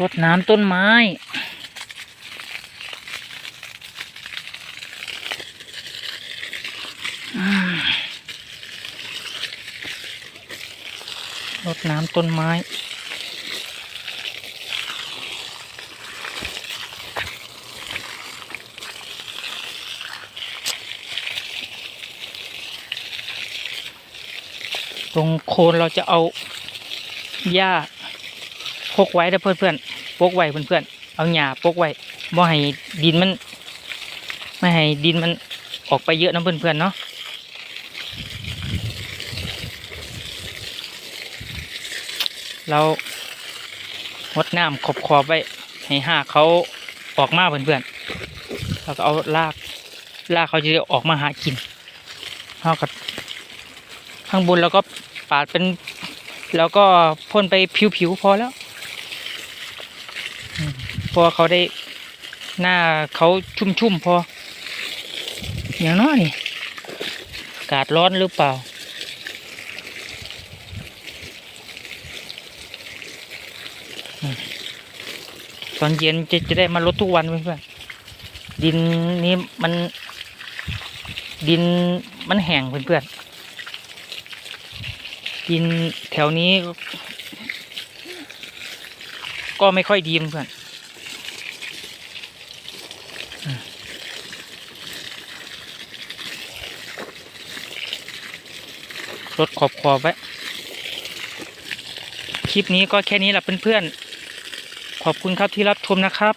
รดน้ำต้นไม้ รดน้ำต้นไม้ตรงโคนเราจะเอาหญ้า พกไว้นะเพื่อนๆพกไว้เพื่อนๆเอาหญ้าพกไว้บ่ให้ดินมัน ไม่ให้ดินมันออกไปเยอะนะเพื่อนๆเนาะเราหดน้ำขอบขอบไว้ให้หากเขาออกมาเพื่อนๆแล้วก็เอาลากลากเขาจะได้ออกมาหากินเท่ากับข้างบนแล้วก็ปาดเป็น แล้วก็พ่นไปผิวๆพอแล้ว พอเขาได้หน้าเขาชุ่มๆพอ อย่างน้อยนี่อากาศร้อนหรือเปล่า ตอนเย็นจะจะได้มาลดทุกวันเพื่อนดินนี้มัน ดินมันแห้งเพื่อนๆดินแถวนี้ ก็ไม่ค่อยดีเพื่อน รถขอบขอบไว้ คลิปนี้ก็แค่นี้แหละเพื่อนๆ ขอบคุณครับที่รับชมนะครับ